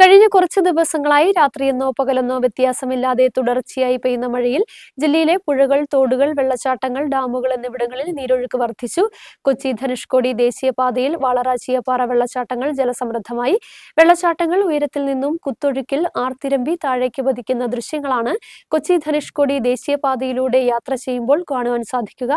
കഴിഞ്ഞ കുറച്ച് ദിവസങ്ങളായി രാത്രിയെന്നോ പകലെന്നോ വ്യത്യാസമില്ലാതെ തുടർച്ചയായി പെയ്യുന്ന മഴയിൽ ജില്ലയിലെ പുഴകൾ തോടുകൾ വെള്ളച്ചാട്ടങ്ങൾ ഡാമുകൾ എന്നിവിടങ്ങളിൽ നീരൊഴുക്ക് വർദ്ധിച്ചു. കൊച്ചി ധനുഷ്കോടി ദേശീയപാതയിൽ വാളറാച്ചിയപ്പാറ വെള്ളച്ചാട്ടങ്ങൾ ജലസമൃദ്ധമായി. വെള്ളച്ചാട്ടങ്ങൾ ഉയരത്തിൽ നിന്നും കുത്തൊഴുക്കിൽ ആർത്തിരമ്പി താഴേക്ക് പതിക്കുന്ന ദൃശ്യങ്ങളാണ് കൊച്ചി ധനുഷ്കോടി ദേശീയപാതയിലൂടെ യാത്ര ചെയ്യുമ്പോൾ കാണുവാൻ സാധിക്കുക.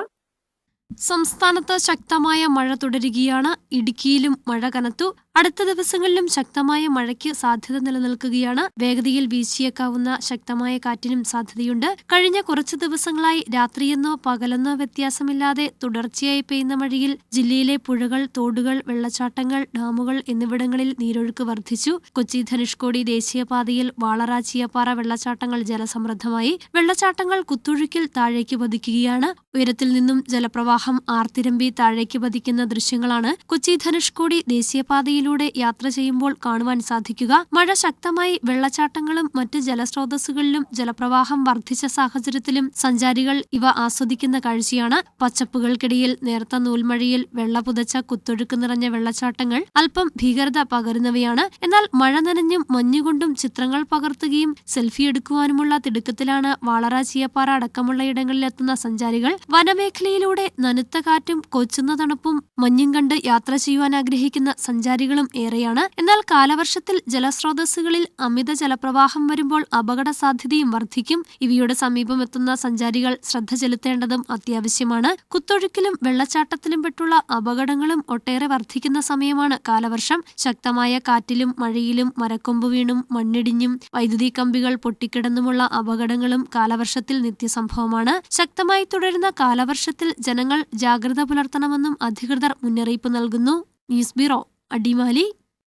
സംസ്ഥാനത്ത് ശക്തമായ മഴ തുടരുകയാണ്. ഇടുക്കിയിലും മഴ കനത്തു. അടുത്ത ദിവസങ്ങളിലും ശക്തമായ മഴയ്ക്ക് സാധ്യത നിലനിൽക്കുകയാണ്. വേഗതയിൽ വീശിയേക്കാവുന്ന ശക്തമായ കാറ്റിനും സാധ്യതയുണ്ട്. കഴിഞ്ഞ കുറച്ചു ദിവസങ്ങളായി രാത്രിയെന്നോ പകലെന്നോ വ്യത്യാസമില്ലാതെ തുടർച്ചയായി പെയ്യുന്ന മഴയിൽ ജില്ലയിലെ പുഴകൾ തോടുകൾ വെള്ളച്ചാട്ടങ്ങൾ ഡാമുകൾ എന്നിവിടങ്ങളിൽ നീരൊഴുക്ക് വർദ്ധിച്ചു. കൊച്ചി ധനുഷ്കോടി ദേശീയപാതയിൽ വാളറാച്ചിയപ്പാറ വെള്ളച്ചാട്ടങ്ങൾ ജലസമൃദ്ധമായി. വെള്ളച്ചാട്ടങ്ങൾ കുത്തൊഴുക്കിൽ താഴേക്ക് പതിക്കുകയാണ്. ഉയരത്തിൽ നിന്നും ജലപ്രവാഹം ആർത്തിരമ്പി താഴേക്ക് പതിക്കുന്ന ദൃശ്യങ്ങളാണ് കൊച്ചി ധനുഷ്കോടി ദേശീയപാതയിലൂടെ യാത്ര ചെയ്യുമ്പോൾ കാണുവാൻ സാധിക്കുക. മഴ ശക്തമായി വെള്ളച്ചാട്ടങ്ങളും മറ്റ് ജലസ്രോതസ്സുകളിലും ജലപ്രവാഹം വർദ്ധിച്ച സാഹചര്യത്തിലും സഞ്ചാരികൾ ഇവ ആസ്വദിക്കുന്ന കാഴ്ചയാണ്. പച്ചപ്പുകൾക്കിടയിൽ നേർത്ത നൂൽമഴയിൽ വെള്ള പുതച്ച കുത്തൊഴുക്ക് നിറഞ്ഞ വെള്ളച്ചാട്ടങ്ങൾ അല്പം ഭീകരത പകരുന്നവയാണ്. എന്നാൽ മഴ നനഞ്ഞും മഞ്ഞുകൊണ്ടും ചിത്രങ്ങൾ പകർത്തുകയും സെൽഫി എടുക്കുവാനുമുള്ള തിടുക്കത്തിലാണ് വാളറ ചീയപ്പാറ അടക്കമുള്ള ഇടങ്ങളിലെത്തുന്ന സഞ്ചാരികൾ വനമേഖലയിലൂടെ നനുത്ത കാറ്റും കൊച്ചുന്ന തണുപ്പും മഞ്ഞും കണ്ട് യാത്ര ചെയ്യുവാൻ ആഗ്രഹിക്കുന്ന സഞ്ചാരികളും ഏറെയാണ്. എന്നാൽ കാലവർഷത്തിൽ ജലസ്രോതസ്സുകളിൽ അമിത ജലപ്രവാഹം വരുമ്പോൾ അപകട സാധ്യതയും വർദ്ധിക്കും. ഇവയുടെ സമീപമെത്തുന്ന സഞ്ചാരികൾ ശ്രദ്ധ ചെലുത്തേണ്ടതും അത്യാവശ്യമാണ്. കുത്തൊഴുക്കിലും വെള്ളച്ചാട്ടത്തിലും പെട്ടുള്ള അപകടങ്ങളും ഒട്ടേറെ വർദ്ധിക്കുന്ന സമയമാണ് കാലവർഷം. ശക്തമായ കാറ്റിലും മഴയിലും മരക്കൊമ്പ് വീണും മണ്ണിടിഞ്ഞും വൈദ്യുതി കമ്പികൾ പൊട്ടിക്കിടന്നുമുള്ള അപകടങ്ങളും കാലവർഷത്തിൽ നിത്യസംഭവമാണ്. ശക്തമായി തുടരുന്ന കാലവർഷത്തിൽ ജാഗ്രത പുലർത്തണമെന്നും അധികൃതർ മുന്നറിയിപ്പ് നൽകുന്നു. News bureau Adimali.